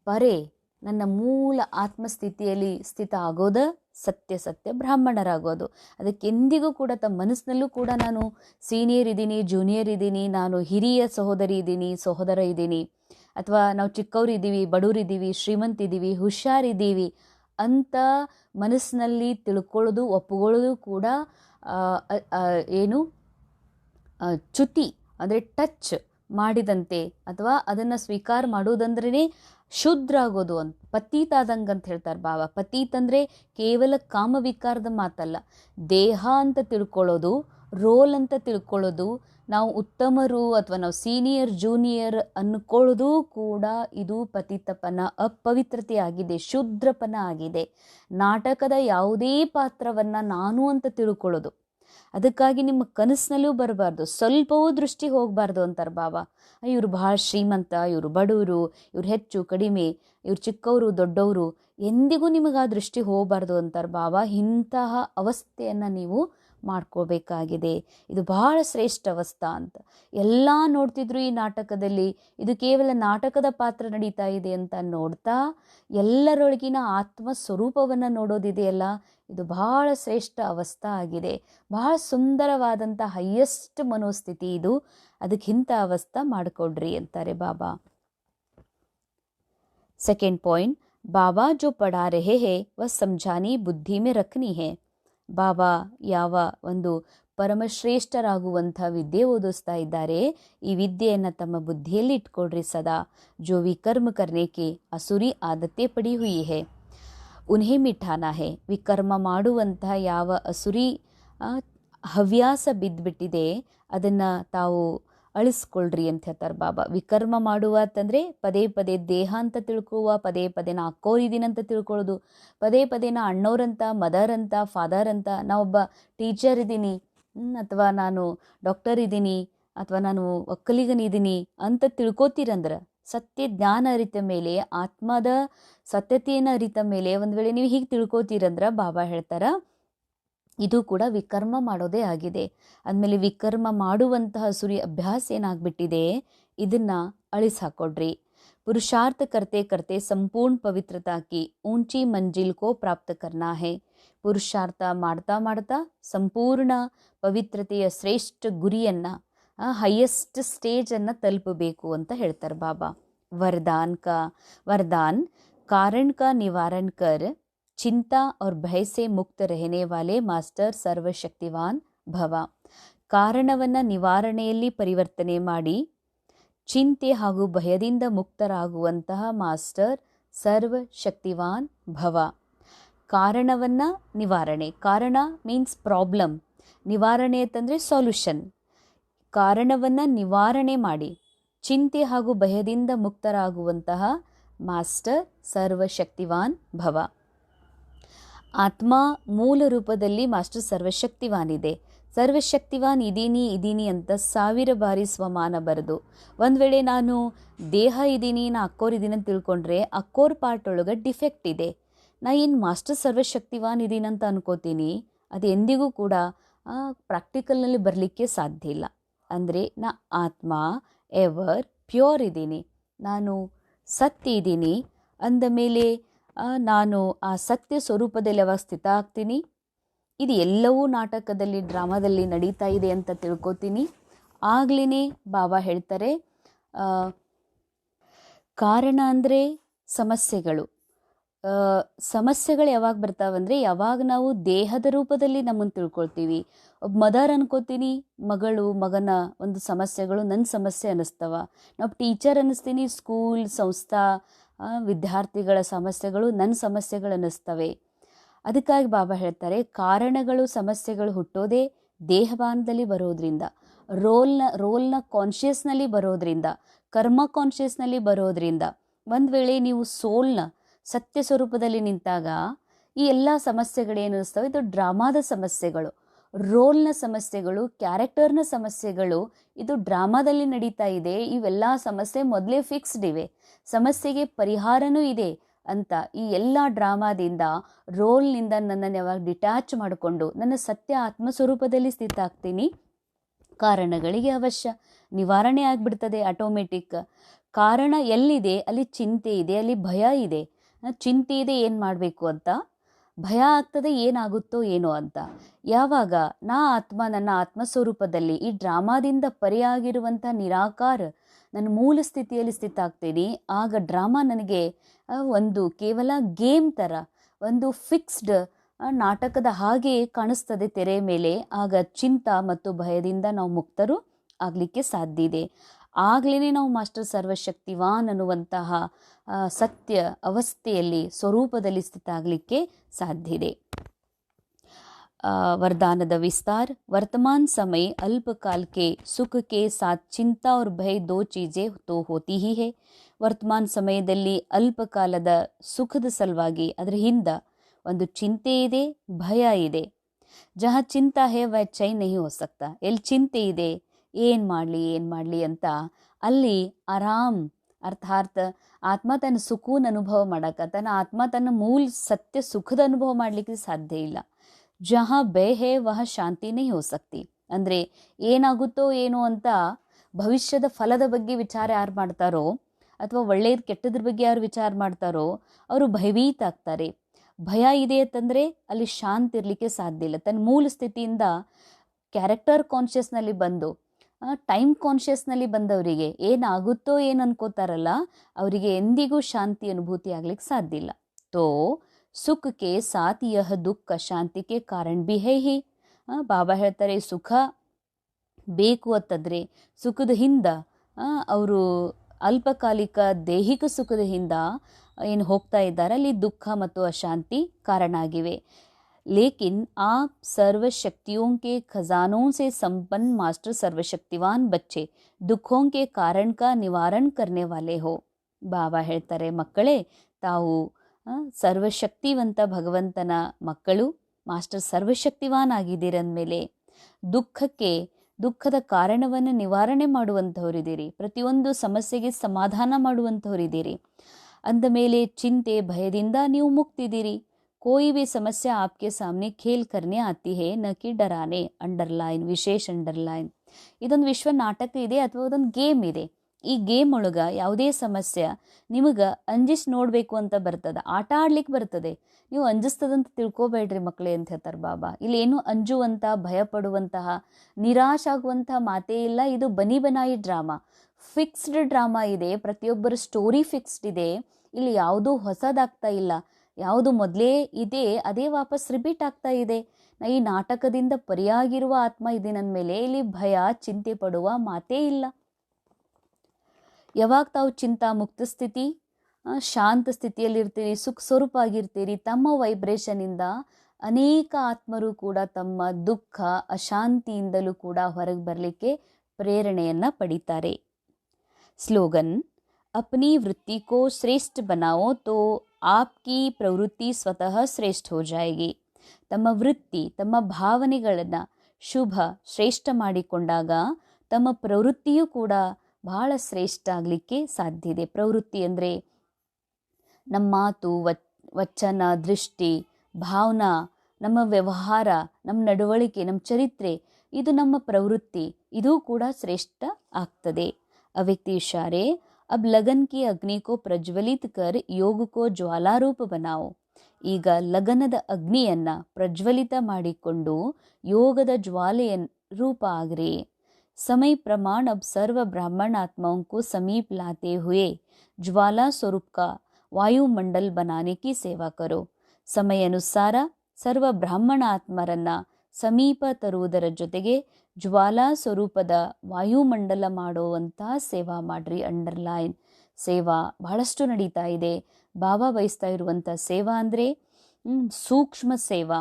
ಪರೆ ನನ್ನ ಮೂಲ ಆತ್ಮಸ್ಥಿತಿಯಲ್ಲಿ ಸ್ಥಿತ ಆಗೋದ ಸತ್ಯ ಸತ್ಯ ಬ್ರಾಹ್ಮಣರಾಗೋದು. ಅದಕ್ಕೆ ಎಂದಿಗೂ ಕೂಡ ತಮ್ಮ ಮನಸ್ಸಿನಲ್ಲೂ ಕೂಡ ನಾನು ಸೀನಿಯರ್ ಇದ್ದೀನಿ, ಜೂನಿಯರ್ ಇದ್ದೀನಿ, ನಾನು ಹಿರಿಯ ಸಹೋದರಿ ಇದ್ದೀನಿ, ಸಹೋದರ ಇದ್ದೀನಿ, ಅಥವಾ ನಾವು ಚಿಕ್ಕವರಿದ್ದೀವಿ ಬಡವರಿದ್ದೀವಿ ಶ್ರೀಮಂತ ಇದ್ದೀವಿ ಹುಷಾರಿದ್ದೀವಿ ಅಂತ ಮನಸ್ಸಿನಲ್ಲಿ ತಿಳ್ಕೊಳ್ಳೋದು ಒಪ್ಪಿಕೊಳ್ಳೋದು ಕೂಡ ಏನು ಚ್ಯುತಿ, ಅಂದರೆ ಟಚ್ ಮಾಡಿದಂತೆ ಅಥವಾ ಅದನ್ನು ಸ್ವೀಕಾರ ಮಾಡೋದಂದ್ರೇ ಶುದ್ಧ ಆಗೋದು ಅಂತ, ಪತೀತ ಆದಂಗೆ ಅಂತ ಹೇಳ್ತಾರೆ ಭಾವ. ಪತೀತ್ ಅಂದರೆ ಕೇವಲ ಕಾಮವಿಕಾರದ ಮಾತಲ್ಲ. ದೇಹ ಅಂತ ತಿಳ್ಕೊಳ್ಳೋದು, ರೋಲ್ ಅಂತ ತಿಳ್ಕೊಳ್ಳೋದು, ನಾವು ಉತ್ತಮರು ಅಥವಾ ನಾವು ಸೀನಿಯರ್, ಜೂನಿಯರ್ ಅನ್ಕೊಳ್ಳೋದು ಕೂಡ ಇದು ಪತಿತಪನ, ಅಪವಿತ್ರತೆ ಆಗಿದೆ, ಶುದ್ರಪನ ಆಗಿದೆ. ನಾಟಕದ ಯಾವುದೇ ಪಾತ್ರವನ್ನು ನಾನು ಅಂತ ತಿಳ್ಕೊಳ್ಳೋದು. ಅದಕ್ಕಾಗಿ ನಿಮ್ಮ ಕನಸಿನಲ್ಲೂ ಬರಬಾರ್ದು. ಸ್ವಲ್ಪವೂ ದೃಷ್ಟಿ ಹೋಗಬಾರ್ದು ಅಂತಾರೆ ಬಾಬಾ. ಇವರು ಭಾಳ ಶ್ರೀಮಂತ, ಇವರು ಬಡವರು ಇವ್ರು ಹೆಚ್ಚು ಕಡಿಮೆ, ಇವ್ರು ಚಿಕ್ಕವರು, ದೊಡ್ಡವರು ಎಂದಿಗೂ ನಿಮಗೆ ಆ ದೃಷ್ಟಿ ಹೋಗಬಾರ್ದು ಅಂತಾರೆ ಬಾಬಾ. ಇಂತಹ ಅವಸ್ಥೆಯನ್ನು ನೀವು ಮಾಡ್ಕೋಬೇಕಾಗಿದೆ ಇದು ಬಹಳ ಶ್ರೇಷ್ಠ ಅವಸ್ಥಾ ಅಂತ ಎಲ್ಲ ನೋಡ್ತಿದ್ರು ಈ ನಾಟಕದಲ್ಲಿ ಇದು ಕೇವಲ ನಾಟಕದ ಪಾತ್ರ ನಡೀತಾ ಇದೆ ಅಂತ ನೋಡ್ತಾ ಎಲ್ಲರೊಳಗಿನ ಆತ್ಮ ಸ್ವರೂಪವನ್ನು ನೋಡೋದಿದೆಯಲ್ಲ ಇದು ಬಹಳ ಶ್ರೇಷ್ಠ ಅವಸ್ಥಾ ಆಗಿದೆ ಬಹಳ ಸುಂದರವಾದಂಥ ಹೈಯೆಸ್ಟ್ ಮನೋಸ್ಥಿತಿ ಇದು ಅದಕ್ಕಿಂತ ಅವಸ್ಥಾ ಮಾಡಿಕೊಡ್ರಿ ಅಂತಾರೆ ಬಾಬಾ सेकेंड पॉइंट बाबा जो पढ़ा रहे हैं वह समझानी बुद्धि में रखनी है ಬಾಬಾ ಯಾವ ಒಂದು ಪರಮಶ್ರೇಷ್ಠರಾಗುವಂಥ ವಿದ್ಯೆ ಓದಿಸ್ತಾ ಇದ್ದಾರೆ, ಈ ವಿದ್ಯೆಯನ್ನು ತಮ್ಮ ಬುದ್ಧಿಯಲ್ಲಿ ಇಟ್ಕೊಳ್ರಿ ಸದಾ. ಜೋ ವಿಕರ್ಮ ಕರ್ನೇಕೆ ಅಸುರಿ ಆದತ್ತೆ ಪಡಿ ಹುಯಿ ಹೇ ಉನ್ಹೇ ಮಿಠಾನ ಹೇ ವಿಕರ್ಮ ಮಾಡುವಂತಹ ಯಾವ ಅಸುರಿ ಹವ್ಯಾಸ ಬಿದ್ದುಬಿಟ್ಟಿದೆ ಅದನ್ನು ತಾವು ಅಳಿಸ್ಕೊಳ್ರಿ ಅಂತ ಹೇಳ್ತಾರೆ ಬಾಬಾ. ವಿಕರ್ಮ ಮಾಡುವ ಅಂತಂದರೆ ಪದೇ ಪದೇ ದೇಹ ಅಂತ ತಿಳ್ಕೊವ, ಪದೇ ಪದೇ ನಾ ಅಂತ ತಿಳ್ಕೊಳ್ಳೋದು ಪದೇ ಪದೇ ನಾ ಅಣ್ಣವ್ರಂತ ಮದರ್ ಅಂತ ಫಾದರ್ ಅಂತ ನಾ ಒಬ್ಬ ಟೀಚರ್ ಇದ್ದೀನಿ ಅಥವಾ ನಾನು ಡಾಕ್ಟರ್ ಇದ್ದೀನಿ, ಅಥವಾ ನಾನು ಒಕ್ಕಲಿಗನಿದ್ದೀನಿ ಅಂತ ತಿಳ್ಕೊತೀರಂದ್ರೆ ಸತ್ಯ ಜ್ಞಾನ ಅರಿತ ಮೇಲೆ, ಆತ್ಮದ ಸತ್ಯತೆಯನ್ನು ಅರಿತ ಮೇಲೆ ಒಂದು ವೇಳೆ ನೀವು ಹೀಗೆ ತಿಳ್ಕೊತೀರಂದ್ರೆ ಬಾಬಾ ಹೇಳ್ತಾರ ಇದು ಕೂಡ ವಿಕರ್ಮ ಮಾಡೋದೇ ಆಗಿದೆ. ಅಂದಮೇಲೆ ವಿಕರ್ಮ ಮಾಡುವಂತಹ ಸುರಿ ಅಭ್ಯಾಸ ಏನಾಗ್ಬಿಟ್ಟಿದೆ? ಇದನ್ನು ಅಳಿಸಾಕೊಡ್ರಿ ಪುರುಷಾರ್ಥ ಕರ್ತೆ ಕರ್ತೆ ಸಂಪೂರ್ಣ ಪವಿತ್ರತಾ ಕಿ ಊಂಚಿ ಮಂಜಿಲ್ ಕೋ ಪ್ರಾಪ್ತ ಕರ್ನಾ ಪುರುಷಾರ್ಥ ಮಾಡ್ತಾ ಮಾಡ್ತಾ ಸಂಪೂರ್ಣ ಪವಿತ್ರತೆಯ ಶ್ರೇಷ್ಠ ಗುರಿಯನ್ನು ಹೈಯೆಸ್ಟ್ ಸ್ಟೇಜನ್ನು ತಲುಪಬೇಕು ಅಂತ ಹೇಳ್ತಾರೆ ಬಾಬಾ. ವರದಾನ್ ಕಾ, ವರದಾನ್ ಕಾರಣ್ ಕಾ ನಿವಾರಣ್ ಕರ್ चिंता और भय से मुक्त रहने वाले ಮಾಸ್ಟರ್ ಸರ್ವಶಕ್ತಿವಾನ್ ಭವ ಕಾರಣವನ್ನು ನಿವಾರಣೆಯಲ್ಲಿ ಪರಿವರ್ತನೆ ಮಾಡಿ ಚಿಂತೆ ಹಾಗೂ ಭಯದಿಂದ ಮುಕ್ತರಾಗುವಂತಹ ಮಾಸ್ಟರ್ ಸರ್ವಶಕ್ತಿವಾನ್ ಭವ ಕಾರಣವನ್ನು ನಿವಾರಣೆ ಕಾರಣ ಮೀನ್ಸ್ ಪ್ರಾಬ್ಲಮ್ ನಿವಾರಣೆ ಅಂತಂದರೆ ಸೊಲ್ಯೂಷನ್ ಕಾರಣವನ್ನು ನಿವಾರಣೆ ಮಾಡಿ ಚಿಂತೆ ಹಾಗೂ ಭಯದಿಂದ ಮುಕ್ತರಾಗುವಂತಹ ಮಾಸ್ಟರ್ ಸರ್ವಶಕ್ತಿವಾನ್ ಭವ ಆತ್ಮ ಮೂಲ ರೂಪದಲ್ಲಿ ಮಾಸ್ಟರ್ ಸರ್ವಶಕ್ತಿವಾನಿದೆ. ಸರ್ವಶಕ್ತಿವಾನ್ ಇದ್ದೀನಿ ಇದೀನಿ ಅಂತ ಸಾವಿರ ಬಾರಿ ಸ್ವಮಾನ ಬರೆದು. ಒಂದು ವೇಳೆ ನಾನು ದೇಹ ಇದ್ದೀನಿ, ನಾ ಅಕ್ಕೋರ್ ಇದ್ದೀನಿ ಅಂತ ತಿಳ್ಕೊಂಡ್ರೆ ಅಕ್ಕೋರ್ ಪಾರ್ಟ್ ಒಳಗೆ ಡಿಫೆಕ್ಟ್ ಇದೆ. ನಾ ಏನು ಮಾಸ್ಟರ್ ಸರ್ವಶಕ್ತಿವಾನ್ ಇದ್ದೀನಿ ಅಂತ ಅನ್ಕೋತೀನಿ. ಅದು ಎಂದಿಗೂ ಕೂಡ ಪ್ರಾಕ್ಟಿಕಲ್ನಲ್ಲಿ ಬರಲಿಕ್ಕೆ ಸಾಧ್ಯ ಇಲ್ಲ. ಅಂದರೆ ನಾ ಆತ್ಮ, ಎವರ್, ಪ್ಯೂರ್ ಇದ್ದೀನಿ. ನಾನು ಸತ್ಯ ಇದ್ದೀನಿ. ಅಂದ ಮೇಲೆ ನಾನು ಆ ಸತ್ಯ ಸ್ವರೂಪದಲ್ಲಿ ಯಾವಾಗ ಸ್ಥಿತ ಆಗ್ತೀನಿ. ಇದು ಎಲ್ಲವೂ ನಾಟಕದಲ್ಲಿ, ಡ್ರಾಮಾದಲ್ಲಿ ನಡೀತಾ ಇದೆ ಅಂತ ತಿಳ್ಕೊತೀನಿ. ಆಗ್ಲೇ ಬಾಬಾ ಹೇಳ್ತಾರೆ ಕಾರಣ ಅಂದರೆ ಸಮಸ್ಯೆಗಳು. ಸಮಸ್ಯೆಗಳು ಯಾವಾಗ ಬರ್ತಾವಂದರೆ, ಯಾವಾಗ ನಾವು ದೇಹದ ರೂಪದಲ್ಲಿ ನಮ್ಮನ್ನು ತಿಳ್ಕೊಳ್ತೀವಿ. ಒಬ್ಬ ಮದರ್ ಅನ್ಕೋತೀನಿ, ಮಗಳು, ಮಗನ ಒಂದು ಸಮಸ್ಯೆಗಳು ನನ್ನ ಸಮಸ್ಯೆ ಅನ್ನಿಸ್ತವ ನಾವು ಟೀಚರ್ ಅನ್ನಿಸ್ತೀನಿ ಸ್ಕೂಲ್, ಸಂಸ್ಥಾ ವಿದ್ಯಾರ್ಥಿಗಳ ಸಮಸ್ಯೆಗಳು ನನ್ನ ಸಮಸ್ಯೆಗಳು ಅನ್ನಿಸ್ತವೆ ಅದಕ್ಕಾಗಿ ಬಾಬಾ ಹೇಳ್ತಾರೆ, ಕಾರಣಗಳು ಸಮಸ್ಯೆಗಳು ಹುಟ್ಟೋದೇ ದೇಹಭಾನದಲ್ಲಿ ಬರೋದ್ರಿಂದ, ರೋಲ್ನ ರೋಲ್ನ ಕಾನ್ಷಿಯಸ್ನಲ್ಲಿ ಬರೋದ್ರಿಂದ, ಕರ್ಮ ಕಾನ್ಷಿಯಸ್ನಲ್ಲಿ ಬರೋದ್ರಿಂದ. ಒಂದು ವೇಳೆ ನೀವು ಸೋಲ್ನ ಸತ್ಯ ಸ್ವರೂಪದಲ್ಲಿ ನಿಂತಾಗ ಈ ಎಲ್ಲ ಸಮಸ್ಯೆಗಳೇನು ಅನಿಸ್ತವೆ ಇದು ಡ್ರಾಮಾದ ಸಮಸ್ಯೆಗಳು. ರೋಲ್ನ ಸಮಸ್ಯೆಗಳು, ಕ್ಯಾರೆಕ್ಟರ್ನ ಸಮಸ್ಯೆಗಳು, ಇದು ಡ್ರಾಮಾದಲ್ಲಿ ನಡೀತಾ ಇದೆ. ಇವೆಲ್ಲ ಸಮಸ್ಯೆ ಮೊದಲೇ ಫಿಕ್ಸ್ಡ್ ಇವೆ. ಸಮಸ್ಯೆಗೆ ಪರಿಹಾರನೂ ಇದೆ ಅಂತ ಈ ಎಲ್ಲ ಡ್ರಾಮಾದಿಂದ, ರೋಲ್ನಿಂದ ನನ್ನನ್ನು ಯಾವಾಗ ಡಿಟ್ಯಾಚ್ ಮಾಡಿಕೊಂಡು, ನನ್ನ ಸತ್ಯ ಆತ್ಮಸ್ವರೂಪದಲ್ಲಿ ಸ್ಥಿತ ಆಗ್ತೀನಿ ಕಾರಣಗಳಿಗೆ ಅವಶ್ಯ. ನಿವಾರಣೆ ಆಗಿಬಿಡ್ತದೆ ಆಟೋಮೆಟಿಕ್ ಕಾರಣ ಎಲ್ಲಿದೆ? ಅಲ್ಲಿ ಚಿಂತೆ ಇದೆ, ಅಲ್ಲಿ ಭಯ ಇದೆ. ಚಿಂತೆ ಇದೆ ಏನು ಮಾಡಬೇಕು ಅಂತ? ಭಯ ಆಗ್ತದೆ, ಏನಾಗುತ್ತೋ ಏನೋ ಅಂತ. ಯಾವಾಗ? ನಾ ಆತ್ಮ ನನ್ನ ಆತ್ಮಸ್ವರೂಪದಲ್ಲಿ ಈ ಡ್ರಾಮಾದಿಂದ ಪರಿಯಾಗಿರುವಂಥ ನಿರಾಕಾರ ನನ್ನ ಮೂಲ ಸ್ಥಿತಿಯಲ್ಲಿ ಸ್ಥಿತ ಆಗ ಡ್ರಾಮಾ ನನಗೆ ಒಂದು ಕೇವಲ ಗೇಮ್ ಥರ, ಒಂದು ಫಿಕ್ಸ್ಡ್ ನಾಟಕದ ಹಾಗೆ ಕಾಣಿಸ್ತದೆ ತೆರೆ ಮೇಲೆ. ಆಗ ಚಿಂತ ಮತ್ತು ಭಯದಿಂದ ನಾವು ಮುಕ್ತರು ಆಗಲಿಕ್ಕೆ ಸಾಧ್ಯ ಇದೆ. ಆಗಲೇ ನಾವು ಮಾಸ್ಟರ್ ಸರ್ವಶಕ್ತಿವಾನ್ ಅನ್ನುವಂತಹ ಆ, ಸತ್ಯ ಅವಸ್ಥೆಯಲ್ಲಿ ಸ್ವರೂಪದಲ್ಲಿ ಸ್ಥಿತ ಆಗಲಿಕ್ಕೆ ಸಾಧ್ಯ ಇದೆ आ, वरदानद विस्तार वर्तमान समय अल्पकाल के सुख के साथ चिंता और भय दो चीज़ें तो होती ही है ವರ್ತಮಾನ ಸಮಯದಲ್ಲಿ ಅಲ್ಪಕಾಲದ ಸುಖದ ಸಲುವಾಗಿ ಅದರ ಹಿಂದ ಒಂದು ಚಿಂತೆ ಇದೆ ಭಯ ಇದೆ ಜಹ ಚಿಂತಾ ಹೇ ವಹ ಚೈ ನಹಿ ಹೋ ಸಕ್ತಾ ಎಲ್ಲಿ ಚಿಂತೆ ಇದೆ ಏನು ಮಾಡಲಿ ಏನು ಮಾಡಲಿ ಅಂತ ಅಲ್ಲಿ ಆರಾಮ್ ಅರ್ಥಾತ್ ಆತ್ಮ ತನ್ನ ಸುಕೂನ್ ಅನುಭವ ಮಾಡಕ್ಕೆ ತನ್ನ ಆತ್ಮ ತನ್ನ ಮೂಲ ಸತ್ಯ ಸುಖದ ಅನುಭವ ಮಾಡಲಿಕ್ಕೆ ಸಾಧ್ಯ ಇಲ್ಲ. ಜಹ ಬೇ ಹೇ ವಹ ಶಾಂತಿ ಹೋಸಕ್ತಿ ಅಂದರೆ ಏನಾಗುತ್ತೋ ಏನೋ ಅಂತ ಭವಿಷ್ಯದ ಫಲದ ಬಗ್ಗೆ ವಿಚಾರ ಯಾರು ಮಾಡ್ತಾರೋ ಅಥವಾ ಒಳ್ಳೆಯದು ಕೆಟ್ಟದ್ರ ಬಗ್ಗೆ ಯಾರು ವಿಚಾರ ಮಾಡ್ತಾರೋ ಅವರು ಭಯಭೀತ ಆಗ್ತಾರೆ. ಭಯ ಇದೆ ಅಂತಂದರೆ ಅಲ್ಲಿ ಶಾಂತಿ ಇರಲಿಕ್ಕೆ ಸಾಧ್ಯ ಇಲ್ಲ. ತನ್ನ ಮೂಲ ಸ್ಥಿತಿಯಿಂದ ಕ್ಯಾರೆಕ್ಟರ್ ಕಾನ್ಷಿಯಸ್ನಲ್ಲಿ ಬಂದು ಟೈಮ್ ಕಾನ್ಷಿಯಸ್ನಲ್ಲಿ ಬಂದವರಿಗೆ ಏನಾಗುತ್ತೋ ಏನು ಅನ್ಕೋತಾರಲ್ಲ, ಅವರಿಗೆ ಎಂದಿಗೂ ಶಾಂತಿ ಅನುಭೂತಿ ಆಗ್ಲಿಕ್ಕೆ ಸಾಧ್ಯ ಇಲ್ಲ. ತೋ, ಸುಖಕ್ಕೆ ಸಾಥ್ ಯಹ ದುಃಖ, ಶಾಂತಿಗೆ ಕಾರಣ ಬಿ ಹೇ ಹಿ. ಬಾಬಾ ಹೇಳ್ತಾರೆ, ಸುಖ ಬೇಕು ಅಂತಂದರೆ ಸುಖದ ಹಿಂದ. ಅವರು ಅಲ್ಪಕಾಲಿಕ ದೈಹಿಕ ಸುಖದ ಹಿಂದ ಏನು ಹೋಗ್ತಾ ಇದ್ದಾರೆ, ಅಲ್ಲಿ ದುಃಖ ಮತ್ತು ಅಶಾಂತಿ ಕಾರಣ ಆಗಿವೆ. लेकिन आप सर्व शक्तियों के खजानों से संपन्न मास्टर सर्वशक्तिवान बच्चे ದುಃಖೋं के कारण का ನಿವಾರಣ करने वाले हो ಬಾಬಾ ಹೇಳ್ತಾರೆ ಮಕ್ಕಳೇ ತಾವು ಆ, ಸರ್ವಶಕ್ತಿವಂತ ಭಗವಂತನ ಮಕ್ಕಳು ಮಾಸ್ಟರ್ ಸರ್ವಶಕ್ತಿವಾನ್ ಆಗಿದ್ದೀರಂದಮೇಲೆ ದುಃಖಕ್ಕೆ ದುಃಖದ ಕಾರಣವನ್ನು ನಿವಾರಣೆ ಮಾಡುವಂಥವರಿದ್ದೀರಿ ಪ್ರತಿಯೊಂದು ಸಮಸ್ಯೆಗೆ ಸಮಾಧಾನ ಮಾಡುವಂಥವರಿದ್ದೀರಿ ಅಂದ ಮೇಲೆ ಚಿಂತೆ ಭಯದಿಂದ ನೀವು ಮುಕ್ತಿದ್ದೀರಿ कोई भी समस्या आपके सामने खेल करने आती है न कि डराने ಅಂಡರ್ಲೈನ್ ವಿಶೇಷ ಅಂಡರ್ಲೈನ್ ಇದೊಂದು ವಿಶ್ವ ನಾಟಕ ಇದೆ ಅಥವಾ ಅದೊಂದು ಗೇಮ್ ಇದೆ ಈ ಗೇಮ್ ಒಳಗ ಯಾವುದೇ ಸಮಸ್ಯೆ ನಿಮಗೆ ಅಂಜಿಸ್ ನೋಡಬೇಕು ಅಂತ ಬರ್ತದೆ ಆಟ ಆಡ್ಲಿಕ್ಕೆ ಬರ್ತದೆ ನೀವು ಅಂಜಿಸ್ತದಂತ ತಿಳ್ಕೊಬೇಡ್ರಿ ಮಕ್ಕಳೇ ಅಂತ ಹೇಳ್ತಾರೆ ಬಾಬಾ ಇಲ್ಲಿ ಏನು ಅಂಜುವಂಥ ಭಯ ಪಡುವಂತಹ ನಿರಾಶ್ ಆಗುವಂತಹ ಮಾತೇ ಇಲ್ಲ ಇದು ಬನಿ ಬನಾಯಿ ಡ್ರಾಮಾ ಫಿಕ್ಸ್ಡ್ ಡ್ರಾಮಾ ಇದೆ ಪ್ರತಿಯೊಬ್ಬರ ಸ್ಟೋರಿ ಫಿಕ್ಸ್ಡ್ ಇದೆ ಇಲ್ಲಿ ಯಾವುದೂ ಹೊಸದಾಗ್ತಾ ಇಲ್ಲ ಯಾವುದು ಮೊದಲೇ ಇದೆ ಅದೇ ವಾಪಸ್ ರಿಪೀಟ್ ಆಗ್ತಾ ಇದೆ ನಾ ಈ ನಾಟಕದಿಂದ ಪರಿಯಾಗಿರುವ ಆತ್ಮ ಇದೆ ನನ್ನ ಮೇಲೆ ಇಲ್ಲಿ ಭಯ ಚಿಂತೆ ಪಡುವ ಮಾತೇ ಇಲ್ಲ ಯಾವಾಗ ತಾವು ಚಿಂತಾ ಮುಕ್ತ ಸ್ಥಿತಿ ಆ, ಶಾಂತ ಸ್ಥಿತಿಯಲ್ಲಿರ್ತೀರಿ ಸುಖ ಸ್ವರೂಪ ಆಗಿರ್ತೀರಿ ತಮ್ಮ ವೈಬ್ರೇಷನಿಂದ ಅನೇಕ ಆತ್ಮರು ಕೂಡ ತಮ್ಮ ದುಃಖ ಅಶಾಂತಿಯಿಂದಲೂ ಕೂಡ ಹೊರಗೆ ಬರಲಿಕ್ಕೆ ಪ್ರೇರಣೆಯನ್ನು ಪಡಿತಾರೆ ಸ್ಲೋಗನ್ अपनी वृत्ति को श्रेष्ठ बनाओ तो ಆಪ್ಕಿ ಪ್ರವೃತ್ತಿ ಸ್ವತಃ ಶ್ರೇಷ್ಠ ಹೋ ತಮ್ಮ ವೃತ್ತಿ, ತಮ್ಮ ಭಾವನೆಗಳನ್ನು ಶುಭ, ಶ್ರೇಷ್ಠ ಮಾಡಿಕೊಂಡಾಗ ತಮ್ಮ ಪ್ರವೃತ್ತಿಯೂ ಕೂಡ ಬಹಳ ಶ್ರೇಷ್ಠ ಆಗಲಿಕ್ಕೆ ಸಾಧ್ಯ ಇದೆ. ಪ್ರವೃತ್ತಿ ಅಂದರೆ ನಮ್ಮ ಮಾತು ವಚನ, ದೃಷ್ಟಿ, ಭಾವನಾ, ನಮ್ಮ ವ್ಯವಹಾರ, ನಮ್ಮ ನಡವಳಿಕೆ, ನಮ್ಮ ಚರಿತ್ರೆ, ಇದು ನಮ್ಮ ಪ್ರವೃತ್ತಿ, ಇದೂ ಕೂಡ ಶ್ರೇಷ್ಠ ಆಗ್ತದೆ. ಅವ್ಯಕ್ತಿ ಹುಷಾರೇ अब लगन की अग्नि को प्रज्वलित कर योग को ಜ್ವಾಲಾರೂಪ बनाओ ಈಗ ಲಗನದ ಅಗ್ನಿಯನ್ನ ಪ್ರಜ್ವಲಿತ ಮಾಡಿಕೊಂಡು ಯೋಗದ ಜ್ವಾಲೆಯ ರೂಪ ಆಗ್ರಿ समय प्रमाण अब सर्व ब्राह्मण आत्माओं को समीप लाते हुए ज्वाला स्वरूप का ವಾಯುಮಂಡಲ್ बनाने की ಸೇವಾ ಕರೋ ಸಮಯ ಅನುಸಾರ ಸರ್ವ ಬ್ರಾಹ್ಮಣ ಆತ್ಮರನ್ನ ಸಮೀಪ ತರುವುದರ ಜೊತೆಗೆ ಜ್ವಾಲಾ ಸ್ವರೂಪದ ವಾಯುಮಂಡಲ ಮಾಡುವಂಥ ಸೇವಾ ಮಾಡ್ರಿ ಅಂಡರ್ಲೈನ್. ಸೇವಾ ಬಹಳಷ್ಟು ನಡೀತಾ ಇದೆ. ಬಾಬಾ ಬಯಸ್ತಾ ಇರುವಂಥ ಸೇವಾ ಅಂದರೆ ಸೂಕ್ಷ್ಮ ಸೇವಾ.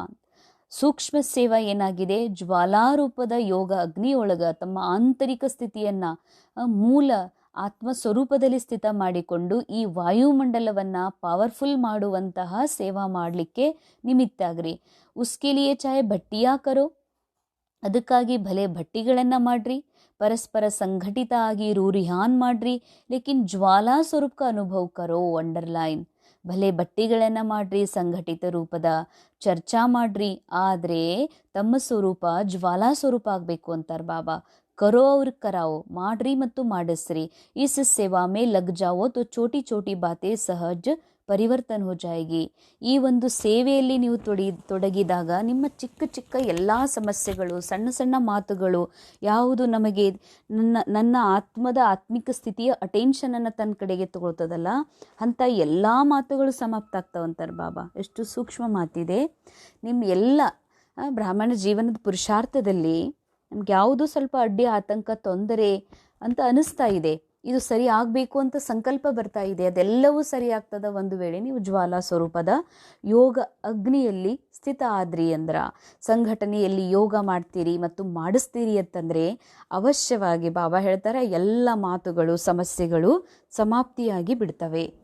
ಸೂಕ್ಷ್ಮ ಸೇವಾ ಏನಾಗಿದೆ? ಜ್ವಾಲಾರೂಪದ ಯೋಗ ಅಗ್ನಿಯೊಳಗ ತಮ್ಮ ಆಂತರಿಕ ಸ್ಥಿತಿಯನ್ನು ಮೂಲ ಆತ್ಮ ಸ್ವರೂಪದಲ್ಲಿ ಸ್ಥಿತ ಮಾಡಿಕೊಂಡು ಈ ವಾಯುಮಂಡಲವನ್ನು ಪವರ್ಫುಲ್ ಮಾಡುವಂತಹ ಸೇವಾ ಮಾಡಲಿಕ್ಕೆ ನಿಮಿತ್ತ ಆಗ್ರಿ ಉಸ್ಕಿಲಿಯ ಚಾಯ್ ಭಟ್ಟಿಯಾ ಕರೋ ಅದಕ್ಕಾಗಿ ಭಲೆ ಭಟ್ಟಿಗಳನ್ನು ಮಾಡ್ರಿ, ಪರಸ್ಪರ ಸಂಘಟಿತ ಆಗಿ ರೂರಿಹಾನ್ ಮಾಡ್ರಿ, ಲೇಕಿನ್ ಜ್ವಾಲಾ ಸ್ವರೂಪಕ ಅನುಭವ ಕರೋ ಅಂಡರ್ಲೈನ್ ಭಲೆ ಬಟ್ಟಿಗಳನ್ನು ಮಾಡ್ರಿ, ಸಂಘಟಿತ ರೂಪದ ಚರ್ಚಾ ಮಾಡ್ರಿ, ಆದರೆ ತಮ್ಮ ಸ್ವರೂಪ ಜ್ವಾಲಾ ಸ್ವರೂಪ ಆಗಬೇಕು ಅಂತಾರೆ ಬಾಬಾ. ಕರೋ ಅವ್ರ ಕರಾವೋ ಮಾಡ್ರಿ ಮತ್ತು ಮಾಡಿಸ್ರಿ, ಇಸ್ ಸೇವಾ ಮೇ ಲಗ್ ಜಾವೋ ತೋ ಚೋಟಿ ಚೋಟಿ ಬಾತೆ ಸಹಜ ಪರಿವರ್ತನ್ ಹೋ ಜಾಯೇಗಿ. ಈ ಒಂದು ಸೇವೆಯಲ್ಲಿ ನೀವು ತೊಡಿ, ತೊಡಗಿದಾಗ ನಿಮ್ಮ ಚಿಕ್ಕ ಚಿಕ್ಕ ಎಲ್ಲ ಸಮಸ್ಯೆಗಳು, ಸಣ್ಣ ಸಣ್ಣ ಮಾತುಗಳು, ಯಾವುದು ನಮಗೆ ನನ್ನ ನನ್ನ ಆತ್ಮದ ಆತ್ಮಿಕ ಸ್ಥಿತಿಯ ಅಟೆನ್ಷನನ್ನು ತನ್ನ ಕಡೆಗೆ ತಗೊಳ್ತದಲ್ಲ ಅಂಥ ಎಲ್ಲ ಮಾತುಗಳು ಸಮಾಪ್ತ ಆಗ್ತಾವಂತಾರೆ ಬಾಬಾ. ಎಷ್ಟು ಸೂಕ್ಷ್ಮ ಮಾತಿದೆ. ನಿಮ್ಮ ಎಲ್ಲ ಬ್ರಾಹ್ಮಣ ಜೀವನದ ಪುರುಷಾರ್ಥದಲ್ಲಿ ನಮ್ಗೆ ಯಾವುದೂ ಸ್ವಲ್ಪ ಅಡ್ಡಿ, ಆತಂಕ, ತೊಂದರೆ ಅಂತ ಅನಿಸ್ತಾ ಇದೆ. ಇದು ಸರಿ ಆಗಬೇಕು ಅಂತ ಸಂಕಲ್ಪ ಬರ್ತಾ ಇದೆ. ಅದೆಲ್ಲವೂ ಸರಿ ಆಗ್ತದ ಒಂದು ವೇಳೆ ನೀವು ಜ್ವಾಲಾ ಸ್ವರೂಪದ ಯೋಗ ಅಗ್ನಿಯಲ್ಲಿ ಸ್ಥಿತ ಆದ್ರಿ ಅಂದ್ರ, ಸಂಘಟನೆಯಲ್ಲಿ ಯೋಗ ಮಾಡ್ತೀರಿ ಮತ್ತು ಮಾಡಿಸ್ತೀರಿ ಅಂತಂದರೆ ಅವಶ್ಯವಾಗಿ ಬಾಬಾ ಹೇಳ್ತಾರೆ, ಎಲ್ಲ ಮಾತುಗಳು, ಸಮಸ್ಯೆಗಳು ಸಮಾಪ್ತಿಯಾಗಿ ಬಿಡ್ತವೆ.